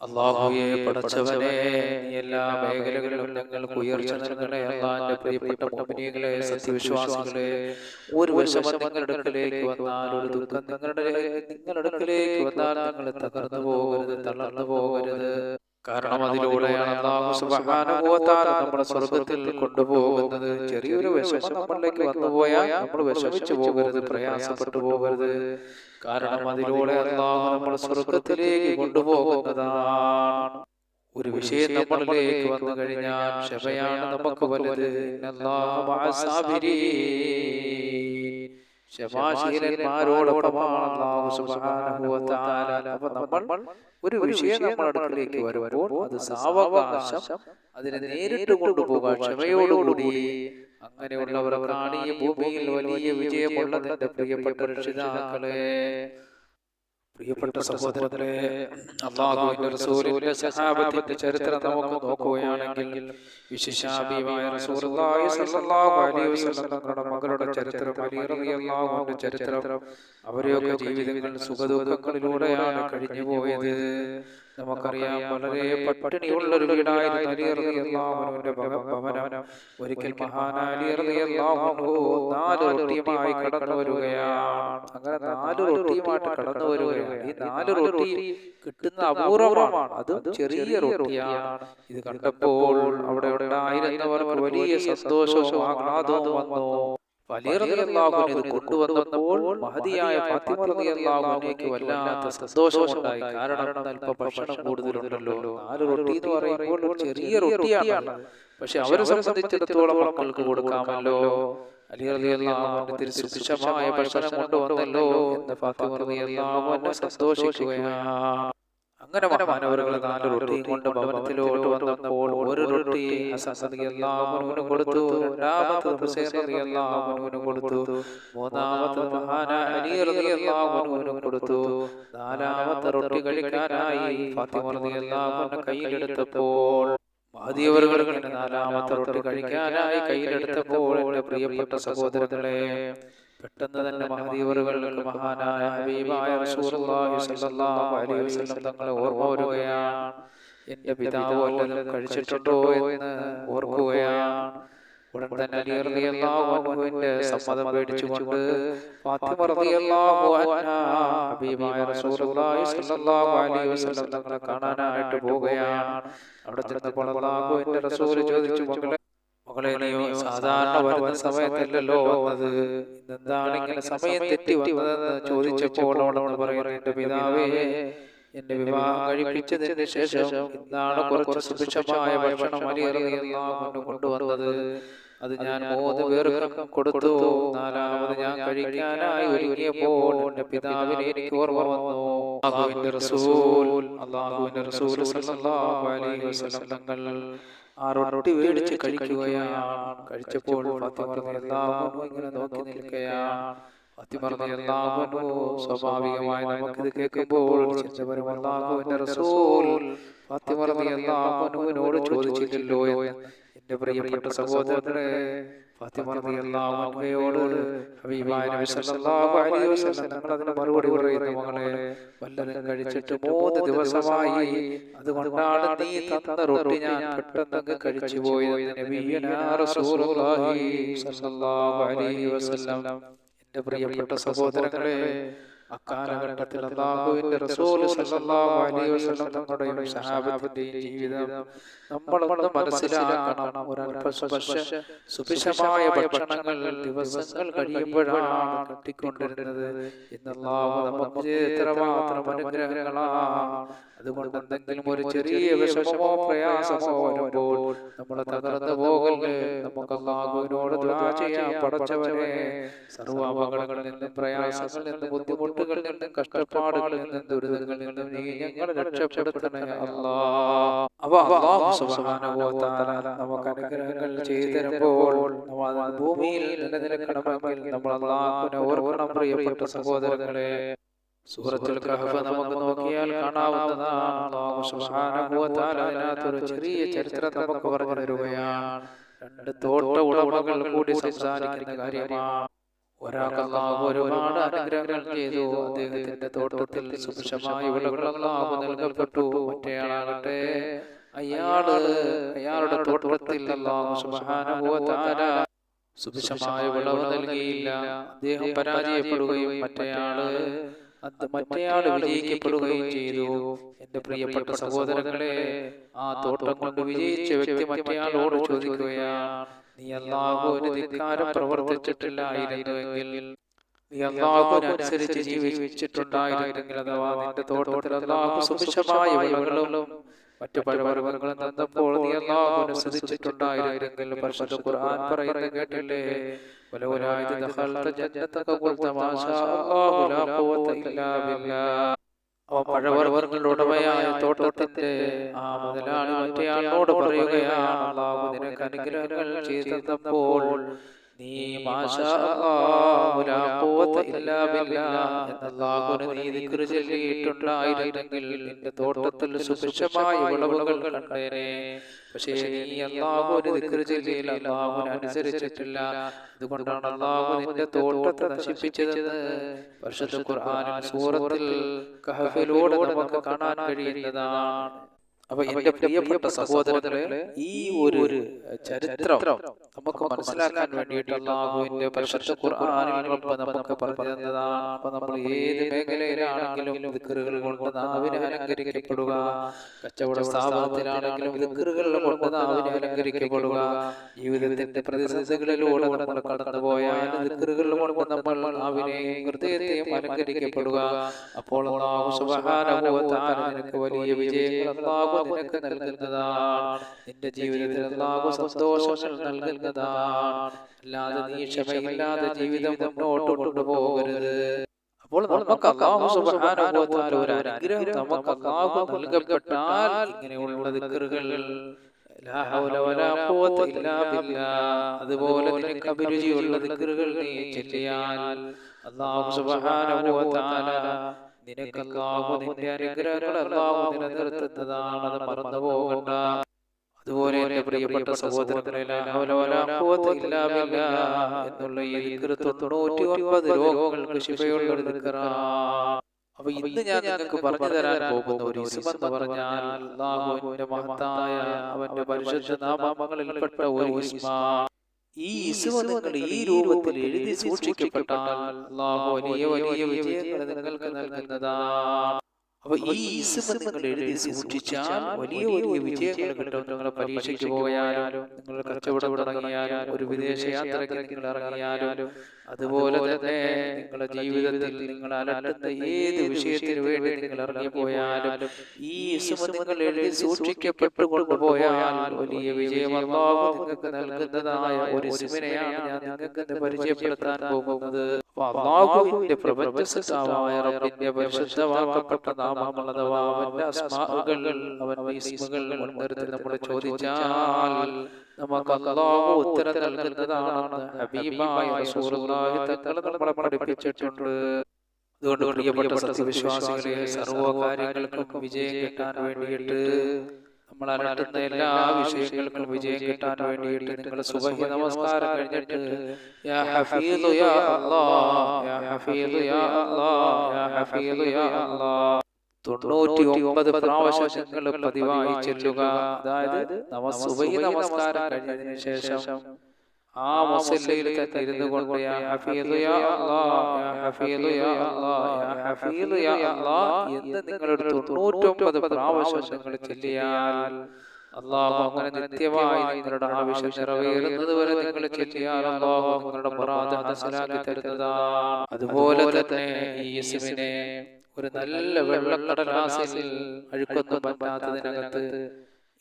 അള്ളാഹുയെ പടച്ചവനെ എല്ലാ മേഖലകളിലും ഞങ്ങൾക്ക് ഉയർച്ച നൽകണേ. അള്ളാഹിന്റെ പ്രിയപ്പെട്ട മോമിനികളെ സത്യവിശ്വാസികളെ ഒരു വിഷമം നിങ്ങളുടെ അടുക്കലേക്ക് വന്നാൽ ഒരു ദുഃഖം നിങ്ങളുടെ നിങ്ങളുടെ അടുക്കലേക്ക് വന്നാൽ നിങ്ങൾ തകർന്നു പോകരുത് തളർന്നു പോകരുത്. കാരണം അതിലൂടെയാണ് അള്ളാഹു സുബ്ഹാനഹു വ തആല നമ്മുടെ സ്വർഗത്തിൽ കൊണ്ടുപോകുന്നത്. ചെറിയൊരു വിഷമം നമ്മളിലേക്ക് വന്നുപോയാൽ നമ്മൾ വിഷമിച്ചു പോകരുത് പ്രയാസപ്പെട്ടു പോകരുത് കാരണം അതിലൂടെ അള്ളാഹു നമ്മുടെ സ്വർഗത്തിലേക്ക് കൊണ്ടുപോകുന്നതാണ്. ഒരു വിഷയം നമ്മളിലേക്ക് വന്നു കഴിഞ്ഞാൽ ക്ഷമയാണ് നമുക്ക് വലുത്. ഇന്നല്ലാഹ ഒരു വിഷയം നമ്മുടെ അടുക്കിലേക്ക് വരുമ്പോൾ അത് സാവകാശം അതിനെ നേരിട്ട് കൊണ്ടുപോകാൻ ക്ഷമയോടുകൂടി. അങ്ങനെയുള്ളവർക്കാണ് ഈ ഭൂമിയിൽ വലിയ വിജയമുള്ളതിന്റെ പ്രിയപ്പെട്ട രക്ഷിതാക്കളെ. പ്രിയപ്പെട്ട സഹോദരങ്ങളെ അള്ളാഹുവിന്റെ റസൂലിന്റെ സഹാബത്തിന്റെ ചരിത്രം നമുക്ക് നോക്കുകയാണെങ്കിൽ വിശിഷ്യാബിയായ റസൂലുള്ളാഹി സ്വല്ലല്ലാഹു അലൈഹി വസല്ലം തങ്ങളുടെ മകളുടെ ചരിത്രം അലി റളിയല്ലാഹു അൻഹു ചരിത്രം അവരെയൊക്കെ ജീവിതങ്ങളിൽ സുഖദുഃഖങ്ങളിലൂടെയാണ് കഴിഞ്ഞു പോയത് നമുക്കറിയാം വളരെ പട്ടിണിയുള്ള ഒരു വീടായിരുന്നു അലി റളിയല്ലാഹു അൻഹുവിന്റെ ഭവനം. ഒരിക്കൽ നാല് റൊട്ടിയുമായി കടന്നു വരികയാണ് അങ്ങനെ നാല് റൊട്ടിയുമായിട്ട് കടന്നു വരികയാണ് ഈ നാല് റൊട്ടി കിട്ടുന്ന അപൂർവമാണ്. അത് ചെറിയ റൊട്ടിയാണ്. ഇത് കണ്ടപ്പോൾ അവിടെ ഉണ്ടായിരുന്നവർക്ക് വലിയ സന്തോഷവും ആഹ്ലാദവും വന്നു. കൊണ്ടുവന്നപ്പോൾ മഹതിയായ വല്ലാത്ത സന്തോഷമുണ്ടായി. കാരണം അല്പം ഭക്ഷണം കൂടുതലുണ്ടല്ലോ. നാല് റൊട്ടി എന്ന് പറയുമ്പോൾ ഒരു ചെറിയ റൊട്ടിയാണ്. പക്ഷെ അവരെ സംബന്ധിച്ചിടത്തോളം മക്കൾക്ക് കൊടുക്കാമല്ലോ. ഭക്ഷണം കൊണ്ടുവന്നല്ലോ എന്ന് സന്തോഷിക്കുകയാണ്. അങ്ങനെ മഹാനവറുകൾ നാല് റൊട്ടിയും കൊണ്ട് ഭവനത്തിലോട്ട് വന്നപ്പോൾ ഒരു റൊട്ടി എല്ലാവനും കൊടുത്തു. രണ്ടാമത്തത് എല്ലാവനും കൊടുത്തു. മൂന്നാമത്തത് മഹാനായ എല്ലാവനും കൊടുത്തു. നാലാമത്തെ റൊട്ടി കഴിക്കാനായി ഫാത്തിമ റളിയല്ലാഹുവിന്റെ കയ്യിലെടുത്തപ്പോൾ മഹദിയവറുകൾ നാലാമത്തെ റൊട്ടി കഴിക്കാനായി കയ്യിലെടുത്തപ്പോൾ എന്റെ പ്രിയപ്പെട്ട സഹോദരങ്ങളെ പെട്ടെന്ന് തന്നെ മഹദീവറുകൾക്ക് മഹാനായ ഹബീബായ റസൂലുള്ളാഹി സ്വല്ലല്ലാഹു അലൈഹി വസല്ലം തങ്ങളെ ഓർമ്മ വരികയാണ് എന്റെ പിതാവ് വല്ലതും കഴിച്ചിട്ടുണ്ടോ എന്ന് ഓർക്കുകയാണ്. ഉടൻ തന്നെ അലി റളിയല്ലാഹു അൻഹുവിന്റെ സമ്മതം മേടിച്ചുകൊണ്ട് ഫാത്തിമ റളിയല്ലാഹു അൻഹ ഹബീബായ റസൂലുള്ളാഹി സ്വല്ലല്ലാഹു അലൈഹി വസല്ലം തങ്ങളെ കാണാനായിട്ട് പോവുകയാണ്. അവിടെ ചെന്നപ്പോൾ അല്ലാഹുവിന്റെ റസൂൽ ചോദിച്ചു മകളെ മകളെ നീയോ സാധാരണ വരുന്ന സമയത്തല്ലല്ലോ വന്നത്? എന്താണ് ഇങ്ങനെ സമയം തെറ്റി വന്നതെന്ന് ചോദിച്ചപ്പോൾ അവളോട് പറയുന്നു എന്റെ പിതാവേ എന്റെ വിവാഹം കഴിപ്പിച്ചതിന് ശേഷം ഇന്നാണ് കുറച്ച് സുഭിക്ഷമായ ഭക്ഷണം അലിയറിയാമെന്ന് കൊണ്ടുവന്നത്? അത് ഞാൻ മൂന്ന് പേർക്കും കൊടുത്തു. നാലാമത് ഞാൻ കഴിക്കാനായി ഒരുങ്ങിയപ്പോൾ എന്റെ പിതാവിനെ എനിക്ക് ഓർമ്മ വന്നു. അള്ളാഹുവിന്റെ റസൂൽ അള്ളാഹുവിന്റെ റസൂൽ തങ്ങൾ ആ റൊട്ടി മേടിച്ച് കഴിക്കുകയാണ്. കഴിച്ചപ്പോൾ ഇങ്ങനെ നോക്കി നിൽക്കുകയാണ്. സ്വാഭാവികമായി നമുക്കിത് കേൾക്കുമ്പോൾ ചോദിച്ചില്ലല്ലോ എന്റെ പ്രിയപ്പെട്ട സഹോദരനെ അതിന് മറുപടി പറയുന്നു മകളെ വല്ലതും കഴിച്ചിട്ട് മൂന്ന് ദിവസമായി അതുകൊണ്ടാണ് നീ തന്ന റൊട്ടി ഞാൻ പെട്ടെന്ന് കഴിച്ചു പോയത് എന്റെ പ്രിയപ്പെട്ട സഹോദരങ്ങളെ അക്കാലഘട്ടത്തിൽ അള്ളാഹുവിന്റെ തങ്ങളുടെയും സഹാബത്തിന്റെയും ജീവിതം നമ്മളൊന്ന് മനസ്സിലാക്കണം. സ്പർശ സുഭിക്ഷമായ ഭക്ഷണങ്ങൾ ദിവസങ്ങൾ കഴിയുമ്പോഴാണ് കിട്ടിക്കൊണ്ടിരുന്നത്. ഇന്ന് അള്ളാഹു നമുക്ക് എത്രമാത്രം അനുഗ്രഹങ്ങളാണ് അതുകൊണ്ട് എന്തെങ്കിലും ഒരു ചെറിയ വിഷമമോ പ്രയാസമോ വരുമ്പോൾ നമ്മൾ തകർന്നു പോകല്ലേ നമുക്ക് അള്ളാഹുവിനോട് ദുആ പടച്ചവരെ അപകടങ്ങളിൽ നിന്നും പ്രയാസങ്ങളിൽ നിന്നും ബുദ്ധിമുട്ടുകളിൽ നിന്നും കഷ്ടപ്പാടുകളിൽ നിന്നും ദുരിതങ്ങളിൽ നിന്നും നീ ഞങ്ങളെ രക്ഷപ്പെടുത്തണേ അല്ലാ. അവ അല്ലാഹു സുബ്ഹാനഹു വ തആല നമുക്ക് അനുഗ്രഹങ്ങൾ ചെയ്തു തരുമ്പോൾ ഭൂമിയിൽ നിലനിൽക്കണമെങ്കിൽ നമ്മൾ അള്ളാഹുവിനെ ഓർക്കണം പ്രിയപ്പെട്ട സഹോദരങ്ങളെ. സൂറത്തുൽ കഹഫ് നമുക്ക് നോക്കിയാൽ കാണാവുന്നതാണ്. അല്ലാഹു സുബ്ഹാനഹു വ തആല അതിനകത്തൊരു ചെറിയ ചരിത്രം നമുക്ക് പറഞ്ഞു തരുകയാണ് രണ്ട് തോട്ട ഉടമകൾ കൂടി സംസാരിക്കുന്ന കാര്യമാണ്. ഒരാൾക്ക് അള്ളാഹു ഒരുപാട് അനുഗ്രഹങ്ങൾ ചെയ്തു. അദ്ദേഹത്തിന്റെ തോട്ടത്തിൽ സുഭിക്ഷമായ വിളകൾ അള്ളാഹു നൽകപ്പെട്ടു. മറ്റേയാളാകട്ടെ അയാൾ അയാളുടെ തോട്ടത്തിൽ അള്ളാഹു തആല സുഭിക്ഷമായ വിളവ് നൽകിയില്ല. അദ്ദേഹം പരാജയപ്പെടുകയും മറ്റേയാൾ മറ്റേയാൾ വിജയിക്കപ്പെടുകയും ചെയ്തു. എന്റെ പ്രിയപ്പെട്ട സഹോദരങ്ങളെ ആ തോട്ടം കൊണ്ട് വിജയിച്ച വ്യക്തി മറ്റേയാളോട് ചോദിക്കുകയാണ്. നീ അള്ളാഹുവിന് ധിക്കാരം പ്രവർത്തിച്ചിട്ടില്ലായിരുന്നുവെങ്കിൽ നീ അള്ളാഹുവിനനുസരിച്ച് ജീവിച്ചിട്ടുണ്ടായിരുന്നെങ്കിൽ അഥവാ നിന്റെ തോട്ടത്തിൽ അള്ളാഹു സുഭിക്ഷമായ വിളകളും മറ്റു പഴവർഗ്ഗങ്ങളും തന്നപ്പോൾ നീ അള്ളാഹുവിനെ ശ്രദ്ധിച്ചിട്ടുണ്ടായിരുന്നെങ്കിൽ പരിശുദ്ധ ഖുർആൻ പറയുന്നത് കേട്ടില്ലേ ولولا إذ دخلت جنتك قلت ما شاء الله لا قوة إلا بالله അവ പഴവർഗങ്ങളുടെ ഉടമയായ തോട്ടത്തിന്റെ ആ മുതലാളി മറ്റേയാളോട് പറയുകയാണ് നിനക്ക് അനുഗ്രഹങ്ങൾ ചെയ്തപ്പോൾ നീ നീ ചൊല്ലിയിട്ടുണ്ടായിരുന്നെങ്കിൽ നിന്റെ തോട്ടത്തിൽ സുഭിക്ഷമായ വിളവുകൾ കണ്ടേനെ. പക്ഷേ നീ അള്ളാഹുവിന് ദിക്ർ ചൊല്ലിയില്ല. അള്ളാഹുവിനെ അനുസരിച്ചിട്ടില്ല. അതുകൊണ്ടാണ് അള്ളാഹു നിന്റെ തോട്ടത്തെ നശിപ്പിച്ചതെന്ന് പരിശുദ്ധ ഖുർആനിൽ സൂറത്തിൽ കഹഫിലൂടെ നമുക്ക് കാണാൻ കഴിയുന്നതാണ്. അപ്പൊ എന്റെ പ്രിയപ്പെട്ട സഹോദരങ്ങളെ ഈ ഒരു ചരിത്രം നമുക്ക് മനസ്സിലാക്കാൻ വേണ്ടിയിട്ട് അള്ളാഹുവിന്റെ പരിശുദ്ധ ഖുർആനിൽ റബ്ബ് നമുക്ക് പറഞ്ഞു തന്നതാണ് അപ്പൊ നമ്മൾ ഏത് മേഖലയിലാണെങ്കിലും വിക്കറുകൾ കൊണ്ട് നാവിനെ അലങ്കരിക്കപ്പെടുക. കച്ചവട സ്ഥാപനത്തിലാണെങ്കിലും ദിക്റുകൾ കൊണ്ട് നാവിനെ അലങ്കരിക്കപ്പെടുക. ജീവിതത്തിന്റെ പ്രതിസന്ധികളിലൂടെ നമ്മൾ കടന്നുപോയാൽ ദിക്റുകൾ കൊണ്ട് നമ്മൾ നാവിനെയും ഹൃദയത്തെയും അലങ്കരിക്കപ്പെടുക. അപ്പോൾ അള്ളാഹു നിനക്ക് വലിയ വിജയങ്ങൾ അള്ളാഹു നിനക്ക് നൽകുന്നതാണ്. നിന്റെ ജീവിതത്തിൽ അള്ളാഹു സന്തോഷങ്ങൾ നൽകുന്നതാണ്. അല്ലാതെ നീ ക്ഷമയില്ലാതെ ജീവിതം മുന്നോട്ട് കൊണ്ടുപോകരുത്. അപ്പോൾ നമുക്ക് അള്ളാഹു സുബ്ഹാനഹു വ തആല ഒരു അനുഗ്രഹം നമുക്ക് അള്ളാഹു നൽകപ്പെട്ടാൽ ഇങ്ങനെയുള്ള ദിക്റുകൾ ലാ ഹൗല വലാ ഖുവത ഇല്ലാ ബില്ലാഹ് അതുപോലെ നിനക്ക് അഭിരുചിയുള്ള ദിക്റുകൾ നീ ചൊല്ലിയാൽ അള്ളാഹു സുബ്ഹാനഹു വ തആല നിനക്ക് അല്ലാഹു നിന്റെ അനുഗ്രഹങ്ങൾ അല്ലാഹു നിലനിർത്തുന്നതാണ് അത് മറന്നു പോകണ്ട. അതുപോലെ എന്റെ പ്രിയപ്പെട്ട സഹോദരങ്ങളെ ലാ ഹൗല വലാ ഖുവത ഇല്ലാ എന്നുള്ള ഈ ദിക്ർ 99 രോഗങ്ങൾക്ക് ഒരു ദിക്റാണ് അപ്പൊ ഇന്ന് ഞാൻ നിങ്ങൾക്ക് പറഞ്ഞു തരാൻ പോകുന്ന ഒരു ഇസ്മ എന്ന് പറഞ്ഞാൽ അല്ലാഹുവിന്റെ മഹത്തായ അവന്റെ പരിശുദ്ധ നാമങ്ങളിൽപ്പെട്ട ഒരു ഇസ്മ ഈ ഇസ്മ നിങ്ങൾ ഈ രൂപത്തിൽ എഴുതി സൂക്ഷിക്കപ്പെട്ടാൽ അല്ലാഹു വലിയ വലിയ വിജയങ്ങൾ നിങ്ങൾക്ക് നൽകുന്നതാണ് അപ്പൊ ഈ ഇസ്മ നിങ്ങൾ എഴുതി സൂക്ഷിച്ചാൽ വലിയ വലിയ വിജയങ്ങൾ കിട്ടും. നിങ്ങൾ പരീക്ഷയ്ക്ക് പോയാലും നിങ്ങൾ കച്ചവടം തുടങ്ങിയാലും ഒരു വിദേശ യാത്രയ്ക്ക് നിങ്ങൾ ഇറങ്ങിയാലും അതുപോലെ തന്നെ നിങ്ങളുടെ ജീവിതത്തിൽ നിങ്ങൾ അലട്ടുന്ന ഏത് വിഷയത്തിന് വേണ്ടി നിങ്ങൾ ഇറങ്ങിപ്പോയാലും ഈ നിങ്ങൾ എഴുതി സൂക്ഷിക്കപ്പെട്ടു കൊണ്ടുപോയാൽ വലിയ വിജയം അല്ലാഹു നിങ്ങൾക്ക് നൽകുന്നതായ ഒരു ഇസ്മിനെയാണ് ഞാൻ നിങ്ങൾക്ക് പരിചയപ്പെടുത്താൻ പോകുന്നത്. അള്ളാഹുവിന്റെ റബ്ബിന്റെ പരിശുദ്ധമാക്കപ്പെട്ട നാമങ്ങൾ അഥവാ അവന്റെ അസ്മാകൾ മുൻനിർത്തി നമ്മൾ ചോദിച്ചാൽ നമുക്ക് അള്ളാഹു ഉത്തരം നൽകുന്നതാണ് ഹബീബായ റസൂലുള്ളാഹി തങ്ങൾ നമ്മളെ പഠിപ്പിച്ചിട്ടുണ്ട്. അതുകൊണ്ട് പ്രിയപ്പെട്ട സത്യവിശ്വാസികളെ സർവ കാര്യങ്ങൾക്കും വിജയം കിട്ടാൻ വേണ്ടിയിട്ട് നമ്മൾ അലട്ടുന്ന എല്ലാ വിഷയങ്ങൾക്കും വിജയം കിട്ടാൻ വേണ്ടിയിട്ട് നിങ്ങൾ സുബഹി നമസ്കാരം കഴിഞ്ഞിട്ട് യാ ഹഫീദു യാ അല്ലാഹ് യാ ഹഫീദു യാ അല്ലാഹ് യാ ഹഫീദു യാ അല്ലാഹ് തൊണ്ണൂറ്റി ഒമ്പത് പ്രാവശ്യം നിങ്ങൾ പതിവായി ചെല്ലുക. അതായത് നമസ്കാരം കഴിഞ്ഞതിന് ശേഷം ആ മുസല്ലയിൽ തന്നെ ഇരുന്നു കൊണ്ട് യാ ഹഫീദു യാ അല്ലാഹ് യാ ഹഫീദു യാ അല്ലാഹ് യാ ഹഫീദു യാ അല്ലാഹ് എന്ന് നിങ്ങൾ ഒരു തൊണ്ണൂറ്റൊമ്പത് പ്രാവശ്യം നിങ്ങൾ ചൊല്ലിയാൽ അള്ളാഹു അങ്ങനെ നിത്യമായി നിങ്ങളുടെ ആവശ്യം നിറവേറുന്നത് വരെ നിങ്ങൾ ചൊല്ലിയാൽ അള്ളാഹു നിങ്ങളുടെ മുറാദ് മനസ്സിലാക്കി തരുന്നതാണ്. അതുപോലെ തന്നെ ഈ ഇസ്മിനെ ഒരു നല്ല വെള്ളക്കടലാസിൽ അഴുക്കൊന്നും പറ്റാത്തതിനകത്ത്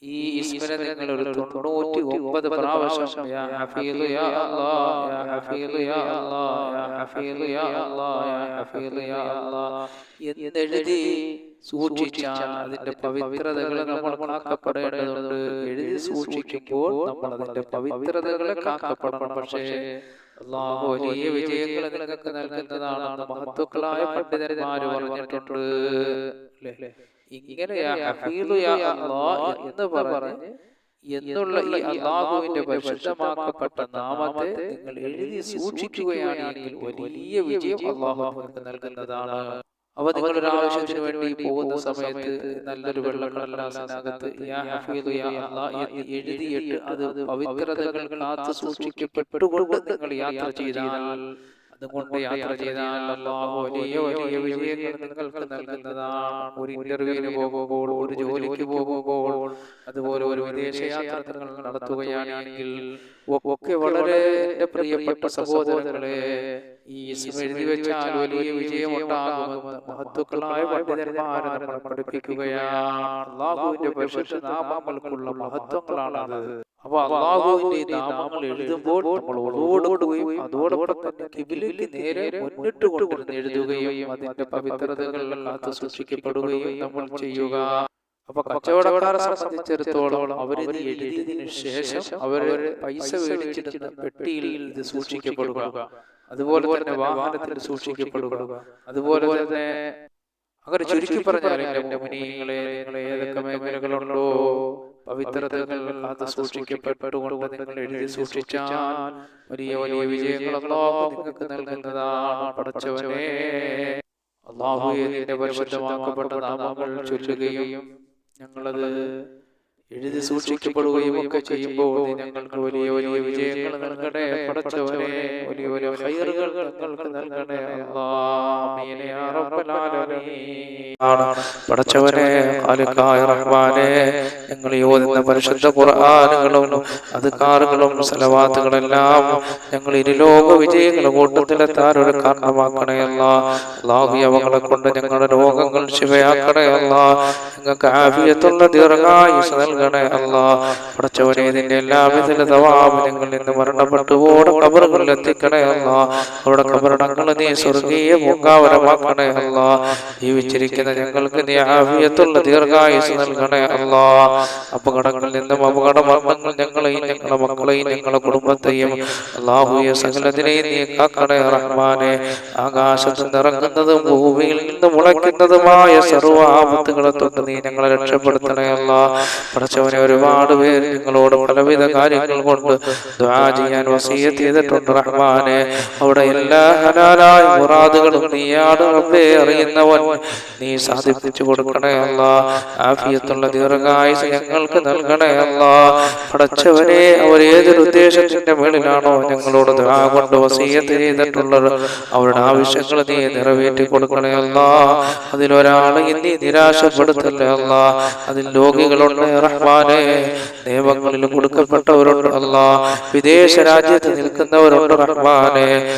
ഈ ഇസ്മിനെ നിങ്ങൾ ഒരു തൊണ്ണൂറ്റി ഒമ്പത് പ്രാവശ്യം യാ ഹഫീദു യാ അല്ലാഹ് യാ ഹഫീദു യാ അല്ലാഹ് യാ ഹഫീദു യാ അല്ലാഹ് യാ ഹഫീദു യാ അല്ലാഹ് എന്നെഴുതി സൂക്ഷിച്ചാൽ അതിന്റെ പവിത്രതകളെ നമ്മൾ കാക്കപ്പെടേണ്ടതുണ്ട്. എഴുതി സൂക്ഷിക്കുമ്പോൾ നമ്മൾ അതിന്റെ പവിത്രതകളെ കാക്കപ്പെടണം. പക്ഷേ അള്ളാഹു വലിയ വിജയങ്ങൾ നിങ്ങൾക്ക് നൽകുന്നതാണ് മഹത്വക്കളായ പണ്ഡിതന്മാര് പറഞ്ഞിട്ടുണ്ട്. ഇങ്ങനെ എന്ന് പറഞ്ഞ് എന്നുള്ള ഈ അള്ളാഹുവിന്റെ പരിശുദ്ധമാക്കപ്പെട്ട നാമത്തെ നിങ്ങൾ എഴുതി സൂക്ഷിക്കുകയാണെങ്കിൽ വലിയ വിജയം അള്ളാഹു നിങ്ങൾക്ക് നൽകുന്നതാണ്. അവ നിങ്ങൾ ഒരു ആവശ്യത്തിന് വേണ്ടി പോകുന്ന സമയത്ത് നല്ലൊരു വെള്ളക്കടലാസിനകത്ത് എഴുതിയിട്ട് അത് പവിത്രതകൾ കാത്തു സൂക്ഷിക്കപ്പെട്ടുകൊണ്ട് നിങ്ങൾ യാത്ര ചെയ്താൽ അതുകൊണ്ട് യാത്ര ചെയ്താൽ അള്ളാഹു വലിയ വലിയ വിജയങ്ങൾ നിങ്ങൾക്ക് നൽകുന്നതാണ് ഒരു ഇന്റർവ്യൂവിന് പോകുമ്പോൾ ഒരു ജോലിക്ക് പോകുമ്പോൾ അതുപോലെ ഒരു വിദേശ യാത്ര നിങ്ങൾ നടത്തുകയാണെങ്കിൽ ഒക്കെ വളരെ പ്രിയപ്പെട്ട സഹോദരങ്ങളെ ഈ എഴുതി വെച്ചാൽ വലിയ വിജയം ഉണ്ടാകുമെന്ന് മഹത്വക്കളായ പണ്ഡിതന്മാരെ നമ്മൾ പഠിപ്പിക്കുകയാണ്. അള്ളാഹുവിന്റെ പരിശുദ്ധ നാമങ്ങൾക്കുള്ള മഹത്വങ്ങളാണത്. അപ്പൊ അള്ളാഹുവിന്റെ ഈ നാമങ്ങൾ എഴുതുമ്പോൾ നമ്മൾ ഓടോടുകയും അതോടൊപ്പം തന്നെ കിബിലേക്ക് നേരെ മുന്നിട്ട് കൊണ്ടിരുന്ന് എഴുതുകയും അതിന്റെ പവിത്രതകൾ കാത്തു സൂക്ഷിക്കപ്പെടുകയും നമ്മൾ ചെയ്യുക. അപ്പൊ കച്ചവടക്കാരെ സംബന്ധിച്ചിടത്തോളം അവരിത് എഴുതിയതിനു ശേഷം അവർ പൈസ മേടിച്ചിരുന്ന പെട്ടിയിൽ ഇത് സൂക്ഷിക്കപ്പെടുക. അതുപോലെ തന്നെ വാഹനത്തിൽ സൂക്ഷിക്കപ്പെടുക. അതുപോലെ തന്നെ അങ്ങനെ ചുരുക്കി പറഞ്ഞാൽ നിങ്ങളെ നിങ്ങളെ ഏതൊക്കെ മേഖലകളുണ്ടോ പവിത്രതകൾ കാത്ത് സൂക്ഷിക്കപ്പെട്ടുകൊണ്ട് നിങ്ങൾ എഴുതി സൂക്ഷിച്ചാൽ വലിയ വലിയ വിജയങ്ങളോ നിങ്ങൾക്ക് നൽകുന്നതാണ് പടച്ചവനെ അള്ളാഹുവിന്റെ പരിശുദ്ധമാക്കപ്പെട്ട നാമങ്ങൾ ചൊല്ലുകയും ഞങ്ങളത് എഴുതി സൂക്ഷിക്കപ്പെടുകയും ഒക്കെ ചെയ്യുമ്പോൾ ഞങ്ങൾക്ക് വലിയ വലിയ വിജയങ്ങൾ നൽകണേ പടച്ചവനെ വലിയ വലിയ ഹൈറുകൾ ഞങ്ങൾക്ക് നൽകണേ പടച്ചവനെ റഹ്മാനെ ഞങ്ങൾ ഓതുന്ന പരിശുദ്ധ ഖുർആനുകളും അദ്കാറുകളും സലവാത്തുകളെല്ലാം ഞങ്ങൾ ഇരുലോക വിജയങ്ങളുടെ കൂട്ടത്തിലെത്താൻ ഒരു കാരണമാക്കണയല്ല അല്ല. അള്ളാഹു കൊണ്ട് ഞങ്ങളുടെ രോഗങ്ങൾ ശിവയാക്കണയല്ല ഞങ്ങൾക്ക് ആഫിയത്തുള്ള ദീർഘായുസ് നൽകണേ അല്ല. പടച്ചവനെ ഇതിന്റെ എല്ലാവിധ തവാബ് ഞങ്ങളിൽ നിന്ന് മരണപ്പെട്ടു ഓടെ കബറുകളിൽ എത്തിക്കണേ അല്ല. അവിടെ കബറടങ്ങൾ നീ സ്വർഗീയ പൂങ്കാവരമാക്കണേ അല്ല. ജീവിച്ചിരിക്കുന്ന ഞങ്ങൾക്ക് നീ ആവിയത്തുള്ള ദീർഘായുസ് നൽകണേ അല്ല. അപകടങ്ങളിൽ നിന്നും അപകട മരണങ്ങൾ ഞങ്ങളെയും ഞങ്ങളുടെ മക്കളെയും ഞങ്ങളുടെ കുടുംബത്തെയും അള്ളാഹുയെ സകലത്തിനെയും നീ കാക്കണേ റഹ്മാനെ. ആകാശത്ത് നിറങ്ങുന്നതും ഭൂമിയിൽ നിന്ന് മുളയ്ക്കുന്നതുമായ സർവ ആപത്തുകളെ തൊട്ട് നീ ഞങ്ങളെ രക്ഷപ്പെടുത്തണേ അല്ല. പടച്ചവനെ ഒരുപാട് പേര് നിങ്ങളോട് പലവിധ കാര്യങ്ങൾ കൊണ്ട് ചെയ്യാൻ വസീയത്ത് ചെയ്തിട്ടുണ്ട് റഹ്മാനെ. അവിടെ എല്ലാ ഹലാലായ മുറാദുകളും നീയാണ് റബ്ബേ അറിയുന്നവൻ നീ സാധിപ്പിച്ചു കൊടുക്കണേ അല്ല. ആഫിയത്തുള്ള ദീർഘായുസ് ഞങ്ങൾക്ക് നൽകണേ അല്ല. പടച്ചവനെ അവർ ഏതൊരു ഉദ്ദേശത്തിന്റെ മേളിലാണോ ഞങ്ങളോട് ദ്വാ കൊണ്ട് വസീയത്ത് ചെയ്തിട്ടുള്ളത് അവരുടെ ആവശ്യങ്ങൾ നീ നിറവേറ്റി കൊടുക്കണേ അല്ല. അതിലൊരാളെ നീ നിരാശപ്പെടുത്തല്ലേ അല്ല. അതിൽ രോഗികളുണ്ട് റഹ്മാനെ നിയമങ്ങളിൽ കൊടുക്കപ്പെട്ടവരുണ്ട് അല്ല. വിദേശ രാജ്യത്ത് നിൽക്കുന്നവരുണ്ട് റഹ്മാനെ.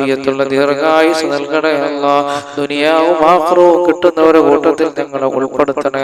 ആഫിയത്തുള്ള ദീർഘായുസ് നൽകണേ അല്ല ദുനിയാവും ആക്രവും കിട്ടുന്നവരുടെ കൂട്ടത്തിൽ നിങ്ങളെ ഉൾപ്പെടുത്തണേ